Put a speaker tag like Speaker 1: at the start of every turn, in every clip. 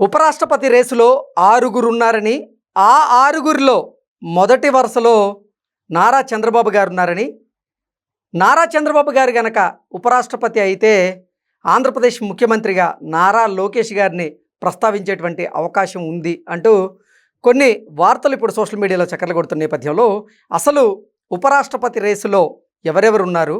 Speaker 1: ఉపరాష్ట్రపతి రేసులో ఆరుగురు ఉన్నారని ఆ ఆరుగురిలో మొదటి వరుసలో నారా చంద్రబాబు గారు ఉన్నారని నారా చంద్రబాబు గారు గనక ఉపరాష్ట్రపతి అయితే ఆంధ్రప్రదేశ్ ముఖ్యమంత్రిగా నారా లోకేష్ గారిని ప్రస్తావించేటువంటి అవకాశం ఉంది అంటూ కొన్ని వార్తలు ఇప్పుడు సోషల్ మీడియాలో చక్కర్లు కొడుతున్న నేపథ్యంలో అసలు ఉపరాష్ట్రపతి రేసులో ఎవరెవరు ఉన్నారు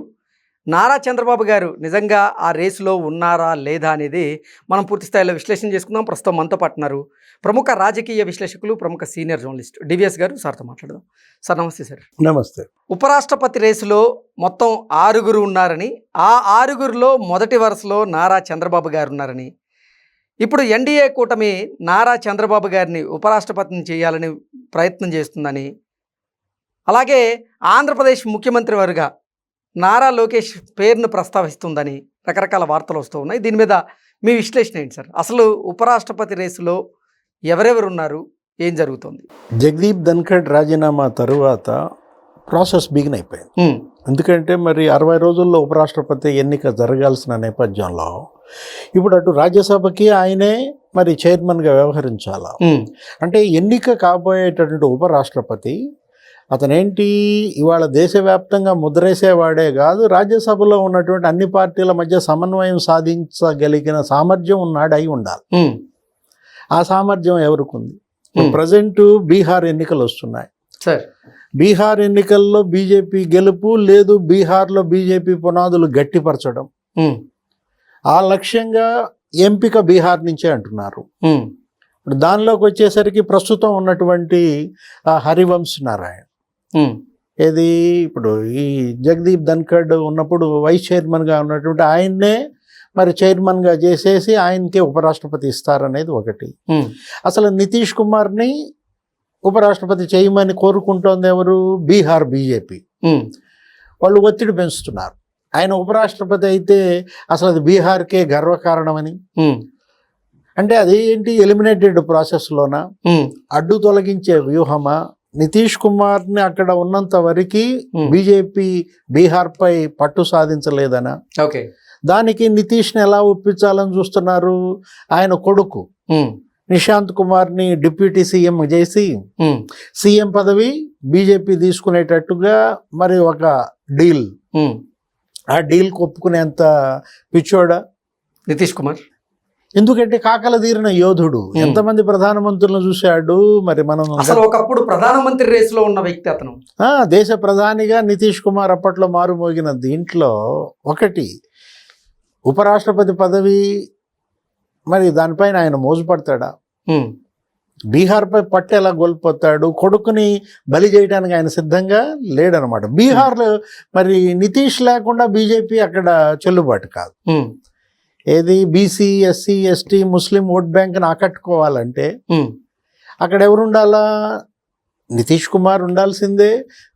Speaker 1: నారా చంద్రబాబు గారు నిజంగా ఆ రేసులో ఉన్నారా లేదా అనేది మనం పూర్తి స్థాయిలో విశ్లేషణ చేసుకుందాం. ప్రస్తుతం మనతో పాటు ఉన్నారు ప్రముఖ రాజకీయ విశ్లేషకులు ప్రముఖ సీనియర్ జర్నలిస్ట్ డివిఎస్ గారు. సార్తో మాట్లాడదాం. సార్ నమస్తే సార్.
Speaker 2: నమస్తే.
Speaker 1: ఉపరాష్ట్రపతి రేసులో మొత్తం ఆరుగురు ఉన్నారని ఆ ఆరుగురిలో మొదటి వరుసలో నారా చంద్రబాబు గారు ఉన్నారని ఇప్పుడు ఎన్డీఏ కూటమి నారా చంద్రబాబు గారిని ఉపరాష్ట్రపతిని చేయాలని ప్రయత్నం చేస్తుందని అలాగే ఆంధ్రప్రదేశ్ ముఖ్యమంత్రి వారుగా నారా లోకేష్ పేరును ప్రస్తావిస్తుందని రకరకాల వార్తలు వస్తూ ఉన్నాయి. దీని మీద మీ విశ్లేషణ ఏంటి సార్? అసలు ఉపరాష్ట్రపతి రేసులో ఎవరెవరు ఉన్నారు ఏం జరుగుతుంది?
Speaker 2: జగదీప్ ధన్ఖడ్ రాజీనామా తరువాత ప్రాసెస్ బిగిన్ అయిపోయింది. ఎందుకంటే మరి అరవై రోజుల్లో ఉపరాష్ట్రపతి ఎన్నిక జరగాల్సిన నేపథ్యంలో ఇప్పుడు అటు రాజ్యసభకి ఆయనే మరి చైర్మన్గా వ్యవహరించాలా? అంటే ఎన్నిక కాబోయేటటువంటి ఉపరాష్ట్రపతి అతనేంటి? ఇవాళ దేశవ్యాప్తంగా ముద్రేసేవాడే కాదు రాజ్యసభలో ఉన్నటువంటి అన్ని పార్టీల మధ్య సమన్వయం సాధించగలిగిన సామర్థ్యం ఉన్నాడు అయి ఉండాలి. ఆ సామర్థ్యం ఎవరికి. ప్రజెంట్ బీహార్ ఎన్నికలు వస్తున్నాయి.
Speaker 1: సార్.
Speaker 2: బీహార్ ఎన్నికల్లో బీజేపీ గెలుపు లేదు బీహార్లో బీజేపీ పునాదులు గట్టిపరచడం. ఆ లక్ష్యంగా ఎంపిక బీహార్ నుంచే అంటున్నారు. దానిలోకి వచ్చేసరికి ప్రస్తుతం ఉన్నటువంటి హరివంశ్ నారాయణ్. ఏది? ఇప్పుడు ఈ జగదీప్ ధన్ఖడ్ ఉన్నప్పుడు వైస్ చైర్మన్గా ఉన్నటువంటి ఆయన్నే మరి చైర్మన్గా చేసేసి ఆయనకే ఉపరాష్ట్రపతి ఇస్తారనేది ఒకటి. అసలు నితీష్ కుమార్ని ఉపరాష్ట్రపతి చేయమని కోరుకుంటోంది ఎవరు? బీహార్ బీజేపీ. వాళ్ళు ఒత్తిడి పెంచుతున్నారు. ఆయన ఉపరాష్ట్రపతి అయితే అసలు అది బీహార్కే గర్వకారణమని. అంటే అది ఏంటి? ఎలిమినేటెడ్ ప్రాసెస్లోన? అడ్డు తొలగించే వ్యూహమా? నితీష్ కుమార్ని అక్కడ ఉన్నంత వరకు
Speaker 1: ఉమ్.
Speaker 2: బీజేపీ బీహార్పై పట్టు సాధించలేదనా?
Speaker 1: ఓకే.
Speaker 2: దానికి నితీష్ని ఎలా ఒప్పించాలని చూస్తున్నారు? ఆయన కొడుకు.
Speaker 1: ఉమ్,
Speaker 2: నిశాంత్ కుమార్ని డిప్యూటీ సీఎం చేసి
Speaker 1: ఉమ్,
Speaker 2: సీఎం పదవి బీజేపీ తీసుకునేటట్టుగా మరి ఒక డీల్. ఆ డీల్ ఒప్పుకునేంత పిచ్చోడా?
Speaker 1: నితీష్ కుమార్.
Speaker 2: ఎందుకంటే కాకల తీరిన యోధుడు. ఎంతమంది ప్రధానమంత్రులను చూశాడు? మరి మనం
Speaker 1: అసలు ఒకప్పుడు ప్రధానమంత్రి రేసులో ఉన్న వ్యక్తి అతను.
Speaker 2: దేశ ప్రధానిగా నితీష్ కుమార్ అప్పట్లో మారుమోగిన దీంట్లో ఒకటి ఉపరాష్ట్రపతి పదవి మరి దానిపైన ఆయన మోజుపడతాడా? బీహార్పై పట్టు ఎలా కోల్పోతాడు? కొడుకుని బలి చేయడానికి ఆయన సిద్ధంగా లేడనమాట. బీహార్లో మరి నితీష్ లేకుండా బీజేపీ అక్కడ చెల్లుబాటు కాదు. ఏది? BC SC ST Muslim vote బ్యాంక్ని ఆకట్టుకోవాలంటే అక్కడ ఎవరు ఉండాలా నితీష్ కుమార్ ఉండాల్సిందే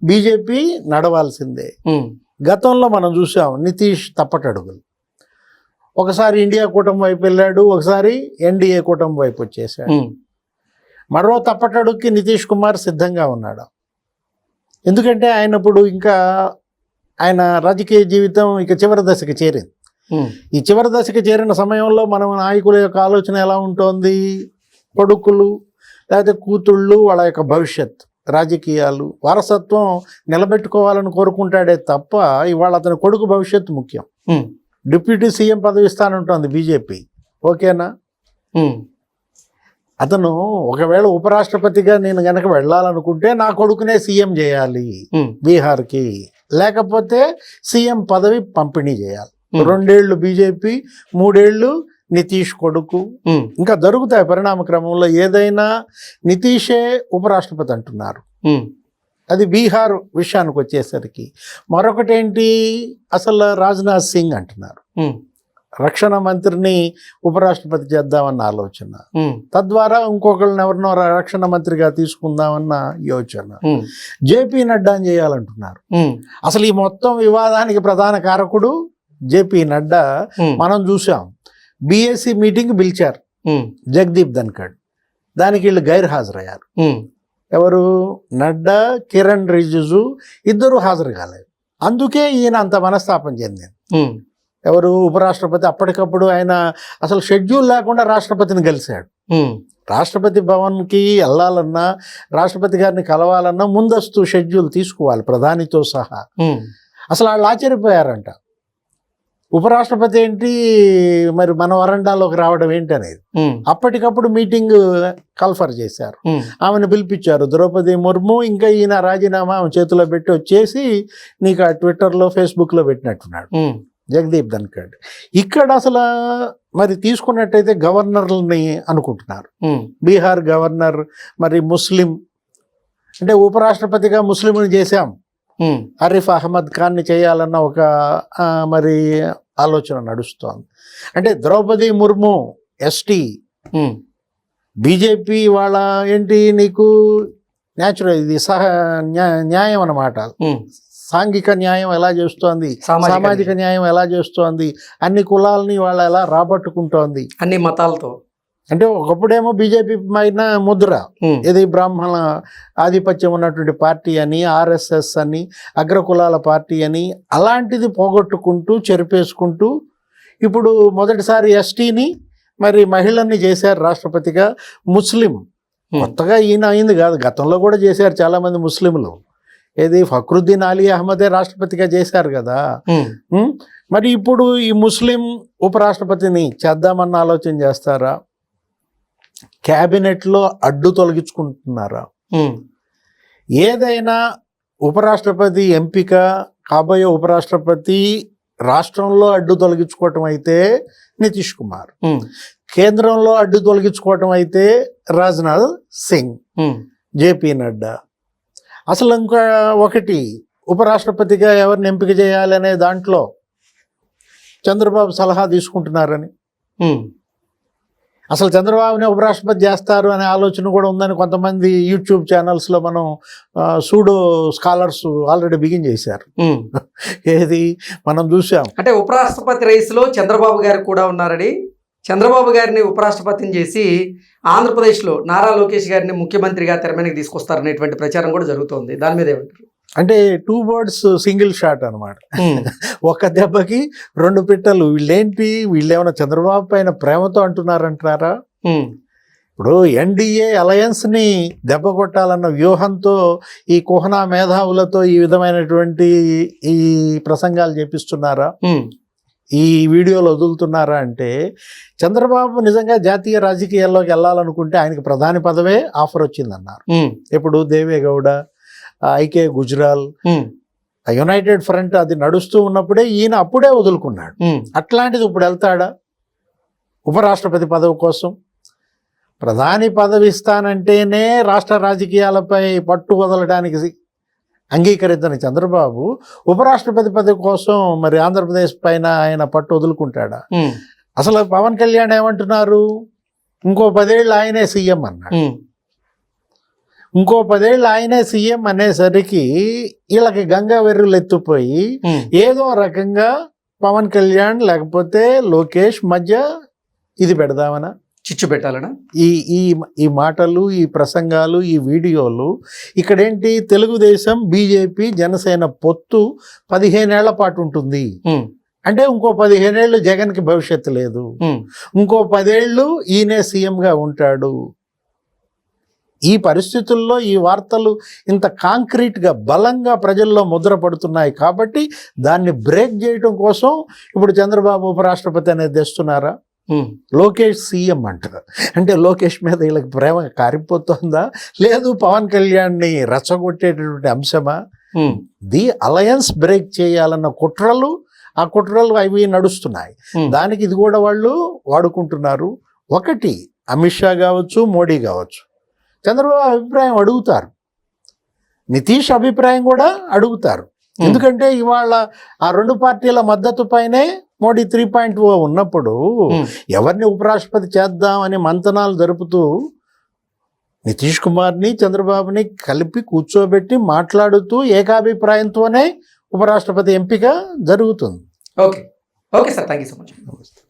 Speaker 2: బీజేపీ నడవాల్సిందే. గతంలో మనం చూసాం నితీష్ తప్పటడుగులు. ఒకసారి ఇండియా కూటమి వైపు వెళ్ళాడు ఒకసారి ఎన్డీఏ కూటమి వైపు వచ్చేసాడు. మరో తప్పటడుగుకి నితీష్ కుమార్ సిద్ధంగా ఉన్నాడు. ఎందుకంటే ఆయన ఇప్పుడు ఇంకా ఆయన రాజకీయ జీవితం ఇక చివరి దశకి చేరింది. ఈ చివరి దశకి చేరిన సమయంలో మనం నాయకుల యొక్క ఆలోచన ఎలా ఉంటుంది? కొడుకులు లేకపోతే కూతుళ్ళు వాళ్ళ యొక్క భవిష్యత్ రాజకీయాలు వారసత్వం నిలబెట్టుకోవాలని కోరుకుంటాడే తప్ప ఇవాళ అతని కొడుకు భవిష్యత్తు ముఖ్యం. డిప్యూటీ సీఎం పదవి ఇస్తానంటోంది బీజేపీ. ఓకేనా? అతను ఒకవేళ ఉపరాష్ట్రపతిగా నేను గనక వెళ్ళాలనుకుంటే నా కొడుకునే సీఎం చేయాలి బీహార్కి. లేకపోతే సీఎం పదవి పంపిణీ చేయాలి. రెండేళ్ళు బీజేపీ మూడేళ్ళు నితీష్ కొడుకు. ఇంకా దొరుకుతాయి పరిణామ క్రమంలో ఏదైనా నితీషే ఉపరాష్ట్రపతి అంటున్నారు. అది బీహార్ విషయానికి వచ్చేసరికి. మరొకటి ఏంటి అసలు రాజ్నాథ్ సింగ్ అంటున్నారు. రక్షణ మంత్రిని ఉపరాష్ట్రపతి చేద్దామన్న ఆలోచన. తద్వారా ఇంకొకళ్ళని ఎవరినో రక్షణ మంత్రిగా తీసుకుందామన్న యోచన. జేపీ నడ్డాని చేయాలంటున్నారు. అసలు ఈ మొత్తం వివాదానికి ప్రధాన కారకుడు జేపీ నడ్డా మనం చూసాం. బీఎస్సీ మీటింగ్ పిలిచారు. జగదీప్ ధన్ఖడ్. దానికి వీళ్ళు గైర్ హాజరయ్యారు. ఎవరు? నడ్డా కిరణ్ రిజిజు ఇద్దరు హాజరు కాలేదు. అందుకే ఈయన అంత మనస్తాపం చెందింది. ఎవరు? ఉపరాష్ట్రపతి అప్పటికప్పుడు ఆయన అసలు షెడ్యూల్ లేకుండా రాష్ట్రపతిని కలిశాడు రాష్ట్రపతి భవన్కి వెళ్ళాలన్నా రాష్ట్రపతి గారిని కలవాలన్నా ముందస్తు షెడ్యూల్ తీసుకోవాలి ప్రధానితో సహా. అసలు వాళ్ళు ఆశ్చర్యపోయారంట. ఉపరాష్ట్రపతి ఏంటి? మరి మన వరండాలోకి రావడం ఏంటి అనేది అప్పటికప్పుడు మీటింగ్ కల్ఫర్ చేశారు. ఆమెను పిలిపించారు. ద్రౌపది ముర్ము ఇంకా ఈయన రాజీనామా ఆమె చేతిలో పెట్టి వచ్చేసి నీకు ఆ ట్విట్టర్లో ఫేస్బుక్లో పెట్టినట్టున్నాడు. జగదీప్ ధన్కడ్ ఇక్కడ అసలు మరి తీసుకున్నట్టయితే గవర్నర్ని అనుకుంటున్నారు. బీహార్ గవర్నర్ మరి ముస్లిం అంటే ఉపరాష్ట్రపతిగా ముస్లింని చేశాం.
Speaker 1: ఉమ్,
Speaker 2: అరిఫ్ అహ్మద్ ఖాన్ని చేయాలన్న ఒక మరి ఆలోచన నడుస్తోంది. అంటే Draupadi Murmu ST.
Speaker 1: Um,
Speaker 2: BJP వాళ్ళ ఏంటి నీకు న్యాచురల్ ఇది సహ న్యా- న్యాయం అన్నమాట.
Speaker 1: ఉమ్,
Speaker 2: సాంఘిక న్యాయం ఎలా చేస్తోంది?
Speaker 1: సామాజిక
Speaker 2: న్యాయం ఎలా చేస్తోంది? అన్ని కులాలని వాళ్ళ ఎలా రాబట్టుకుంటోంది?
Speaker 1: అన్ని మతాలతో.
Speaker 2: అంటే ఒకప్పుడేమో బీజేపీ పైన ముద్ర. ఇది బ్రాహ్మణ ఆధిపత్యం ఉన్నటువంటి పార్టీ అని ఆర్ఎస్ఎస్ అని అగ్రకులాల పార్టీ అని అలాంటిది పోగొట్టుకుంటూ చెరిపేసుకుంటూ ఇప్పుడు మొదటిసారి ఎస్టీని మరి మహిళల్ని చేశారు రాష్ట్రపతిగా ముస్లిం. కొత్తగా ఈయన అయింది కాదు గతంలో కూడా చేశారు చాలామంది ముస్లింలు. ఏది ఫక్రుద్దీన్ అలీ అహ్మదే రాష్ట్రపతిగా చేశారు కదా? మరి ఇప్పుడు ఈ ముస్లిం ఉపరాష్ట్రపతిని చేద్దామన్న ఆలోచన చేస్తారా? క్యాబినెట్లో అడ్డు తొలగించుకుంటున్నారా? ఏదైనా ఉపరాష్ట్రపతి ఎంపిక కాబోయే ఉపరాష్ట్రపతి రాష్ట్రంలో అడ్డు తొలగించుకోవటం అయితే నితీష్ కుమార్. కేంద్రంలో అడ్డు తొలగించుకోవటం అయితే రాజ్నాథ్ సింగ్ జేపీ నడ్డా. అసలు ఇంకా ఒకటి ఉపరాష్ట్రపతిగా ఎవరిని ఎంపిక చేయాలనే దాంట్లో చంద్రబాబు సలహా తీసుకుంటున్నారని. అసలు చంద్రబాబుని ఉపరాష్ట్రపతి చేస్తారు అనే ఆలోచన కూడా ఉందని కొంతమంది యూట్యూబ్ ఛానల్స్లో మనం సూడో స్కాలర్స్ ఆల్రెడీ బిగిన్ చేశారు. ఏది మనం చూసాం.
Speaker 1: అంటే ఉపరాష్ట్రపతి రేసులో చంద్రబాబు గారు కూడా ఉన్నారని చంద్రబాబు గారిని ఉపరాష్ట్రపతిని చేసి ఆంధ్రప్రదేశ్లో నారా లోకేష్ గారిని ముఖ్యమంత్రిగా తెర మీదకి తీసుకొస్తారనేటువంటి ప్రచారం కూడా జరుగుతోంది. దాని మీద ఏమంటారు?
Speaker 2: అంటే టూ బర్డ్స్ సింగిల్ షాట్ అనమాట ఒక దెబ్బకి రెండు పిట్టలు. వీళ్ళేంటి? వీళ్ళేమైనా చంద్రబాబు పైన ప్రేమతో అంటున్నారంటారా
Speaker 1: ఉమ్,
Speaker 2: ఇప్పుడు ఎన్డీఏ అలయన్స్ని దెబ్బ కొట్టాలన్న వ్యూహంతో ఈ కుహనా మేధావులతో ఈ విధమైనటువంటి ఈ ప్రసంగాలు చేపిస్తున్నారా?
Speaker 1: ఉమ్,
Speaker 2: ఈ వీడియోలు వదులుతున్నారా అంటే చంద్రబాబు నిజంగా జాతీయ రాజకీయాల్లోకి వెళ్ళాలనుకుంటే ఆయనకి ప్రధాని పదవే ఆఫర్ వచ్చిందన్నారు. ఇప్పుడు దేవేగౌడ ఆ ఐకే గుజరాల్. యునైటెడ్ ఫ్రంట్ అది నడుస్తూ ఉన్నప్పుడే ఈయన అప్పుడే వదులుకున్నాడు. అట్లాంటిది ఇప్పుడు వెళ్తాడా? ఉపరాష్ట్రపతి పదవి కోసం. ప్రధాని పదవి ఇస్తానంటేనే రాష్ట్ర రాజకీయాలపై పట్టు వదలడానికి అంగీకరించని చంద్రబాబు ఉపరాష్ట్రపతి పదవి కోసం మరి ఆంధ్రప్రదేశ్ పైన ఆయన పట్టు వదులుకుంటాడా? అసలు పవన్ కళ్యాణ్ ఏమంటున్నారు? ఇంకో పదేళ్ళు ఆయనే సీఎం అన్నాడు. ఇంకో పదేళ్ళు ఆయనే సీఎం అనేసరికి వీళ్ళకి గంగా వెర్రులు ఎత్తుపోయి ఏదో రకంగా పవన్ కళ్యాణ్ లేకపోతే లోకేష్ మధ్య ఇది పెడదామనా?
Speaker 1: చిచ్చు పెట్టాలనా?
Speaker 2: ఈ ఈ ఈ మాటలు ఈ ప్రసంగాలు ఈ వీడియోలు ఇక్కడేంటి? తెలుగుదేశం బీజేపీ జనసేన పొత్తు పదిహేనేళ్ళ పాటు ఉంటుంది. అంటే ఇంకో పదిహేనేళ్ళు జగన్కి భవిష్యత్తు లేదు. ఇంకో పదేళ్ళు ఈయనే సీఎంగా ఉంటాడు. ఈ పరిస్థితుల్లో ఈ వార్తలు ఇంత కాంక్రీట్గా బలంగా ప్రజల్లో ముద్ర పడుతున్నాయి కాబట్టి దాన్ని బ్రేక్ చేయడం కోసం ఇప్పుడు చంద్రబాబు ఉపరాష్ట్రపతి అనేది తెస్తున్నారా? లోకేష్ సీఎం అంటారు. అంటే లోకేష్ మీద వీళ్ళకి ప్రేమ కారిపోతుందా? లేదు పవన్ కళ్యాణ్ని రెచ్చగొట్టేటటువంటి అంశమా? ది అలయన్స్ బ్రేక్ చేయాలన్న కుట్రలు ఆ కుట్రలు అవి నడుస్తున్నాయి. దానికి ఇది కూడా వాళ్ళు వాడుకుంటున్నారు. ఒకటి అమిత్ షా కావచ్చు మోడీ కావచ్చు. చంద్రబాబు అభిప్రాయం అడుగుతారు. నితీష్ అభిప్రాయం కూడా అడుగుతారు. ఎందుకంటే ఇవాళ ఆ రెండు పార్టీల మద్దతు పైనే మోడీ త్రీ పాయింట్ ఓ ఉన్నప్పుడు ఎవరిని ఉపరాష్ట్రపతి చేద్దామని మంతనాలు జరుపుతూ నితీష్ కుమార్ని చంద్రబాబుని కలిపి కూర్చోబెట్టి మాట్లాడుతూ ఏకాభిప్రాయంతోనే ఉపరాష్ట్రపతి ఎంపిక జరుగుతుంది.
Speaker 1: Okay. Okay sir. Thank you so much.
Speaker 2: నమస్తే.